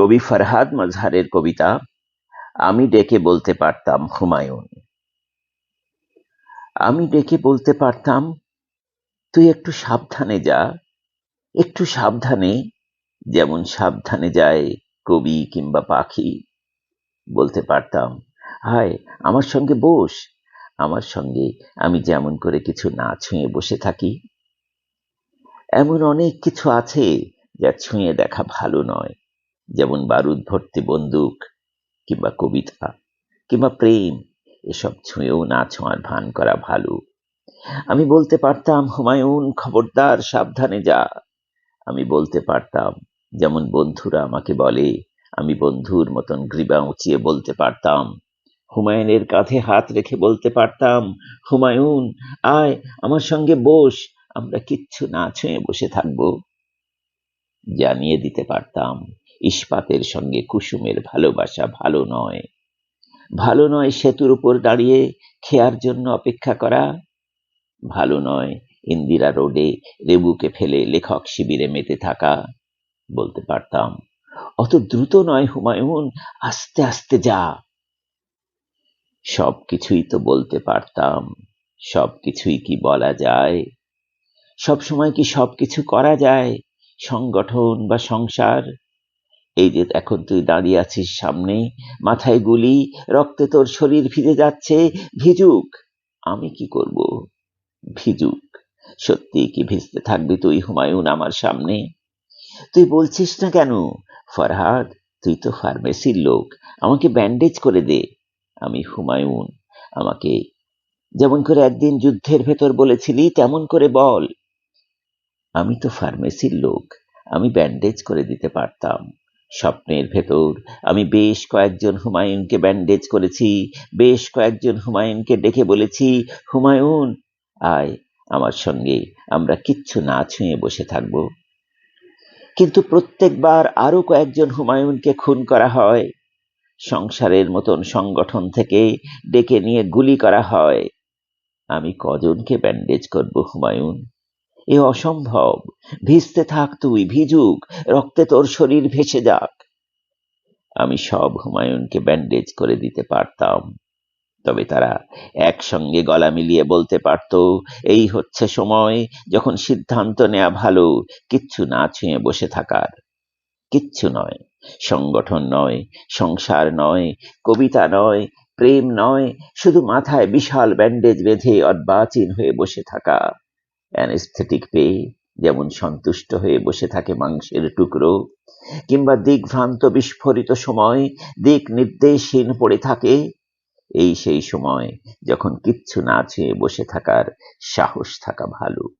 কবি ফরহাদ মজহারের কবিতা, আমি ডেকে বলতে পারতাম হুমায়ুন। আমি ডেকে বলতে পারতাম, তুই একটু সাবধানে যা, একটু সাবধানে, যেমন সাবধানে যায় কবি কিংবা পাখি, বলতে পারতাম, হায়, আমার সঙ্গে বস, আমার সঙ্গে আমি যেমন করে কিছু না ছুঁয়ে বসে থাকি। এমন অনেক কিছু আছে যা ছুঁয়ে দেখা ভালো নয়। যেমন বারুদ ভর্তি বন্দুক কিংবা কবিতা কিংবা প্রেম, এসব ছুঁয়েও না ছোঁয়ার ভান করা ভালো। আমি বলতে পারতাম, হুমায়ুন, খবরদার, সাবধানে যা। আমি বলতে পারতাম, যেমন বন্ধুরা আমাকে বলে, আমি বন্ধুর মতন গ্রীবা উঁচিয়ে বলতে পারতাম। হুমায়ুনের কাঁধে হাত রেখে বলতে পারতাম, হুমায়ুন, আয়, আমার সঙ্গে বস, আমরা কিচ্ছু না ছুঁয়ে বসে থাকব। জানিয়ে দিতে পারতাম ইস্পাতের সঙ্গে কুসুমের ভালোবাসা ভালো নয়। ভালো নয় সেতুর উপর দাঁড়িয়ে খেয়ার জন্য অপেক্ষা করা। ভালো নয় ইন্দিরা রোডে রেবুকে ফেলে লেখক শিবিরে মেতে থাকা, বলতে পারতাম। অত দ্রুত নয় হুমায়ুন, আস্তে আস্তে যা। সব কিছুই তো বলতে পারতাম সব কিছুই কি বলা যায়? সব সময় কি সব কিছু করা যায়? সংগঠন বা সংসার? এই যে এখন তুই দাঁড়িয়ে আছিস সামনে, মাথায় গুলি, রক্তে তোর শরীর ভিজে যাচ্ছে, ভিজুক। আমি কি করব? ভিজুক। সত্যি কি ভিজতে থাকবি তুই, হুমায়ুন, আমার সামনে? তুই বলছিস না কেন? ফরহাদ, তুই তো ফার্মেসির লোক, আমাকে ব্যান্ডেজ করে দে। আমি হুমায়ুন, আমাকে যেমন করে একদিন যুদ্ধের ভেতর বলেছিলি, তেমন করে বল। আমি তো ফার্মেসির লোক, আমি ব্যান্ডেজ করে দিতে পারতাম। স্বপ্নের ভেতর। আমি বেশ কয়েকজন হুমায়ুনকে ব্যান্ডেজ করেছি, বেশ কয়েকজন হুমায়ুনকে ডেকে বলেছি, হুমায়ুন, আয় আমার সঙ্গে, আমরা কিচ্ছু না ছুঁয়ে বসে থাকব। কিন্তু প্রত্যেকবার আরও কয়েকজন হুমায়ুনকে খুন করা হয়। সংসারের মতন সংগঠন থেকে ডেকে নিয়ে গুলি করা হয়। আমি কজনকে ব্যান্ডেজ করব, হুমায়ুন? এ অসম্ভব। ভিজতে থাক তুই, ভিজুক, রক্তে তোর শরীর ভেসে যাক। আমি সব হুমায়ুনকে ব্যান্ডেজ করে দিতে পারতাম। তবে তারা একসঙ্গে গলা মিলিয়ে বলতে পারত, এই হচ্ছে সময় যখন সিদ্ধান্ত নেওয়া ভালো, কিচ্ছু না ছুঁয়ে বসে থাকার। কিচ্ছু নয়, সংগঠন নয়, সংসার নয়, কবিতা নয়, প্রেম নয়, শুধু মাথায় বিশাল ব্যান্ডেজ বেঁধে অর্বাচীন হয়ে বসে থাকা। অ্যানেস্থেটিক পেয়ে যেমন সন্তুষ্ট হয়ে বসে থাকে মাংসের টুকরো, কিংবা দিকভ্রান্ত বিস্ফোরিত সময় দিক নির্দেশহীন পড়ে থাকে, এই সেই সময় যখন কিচ্ছু না ছুঁয়ে বসে থাকার সাহস থাকা ভালো।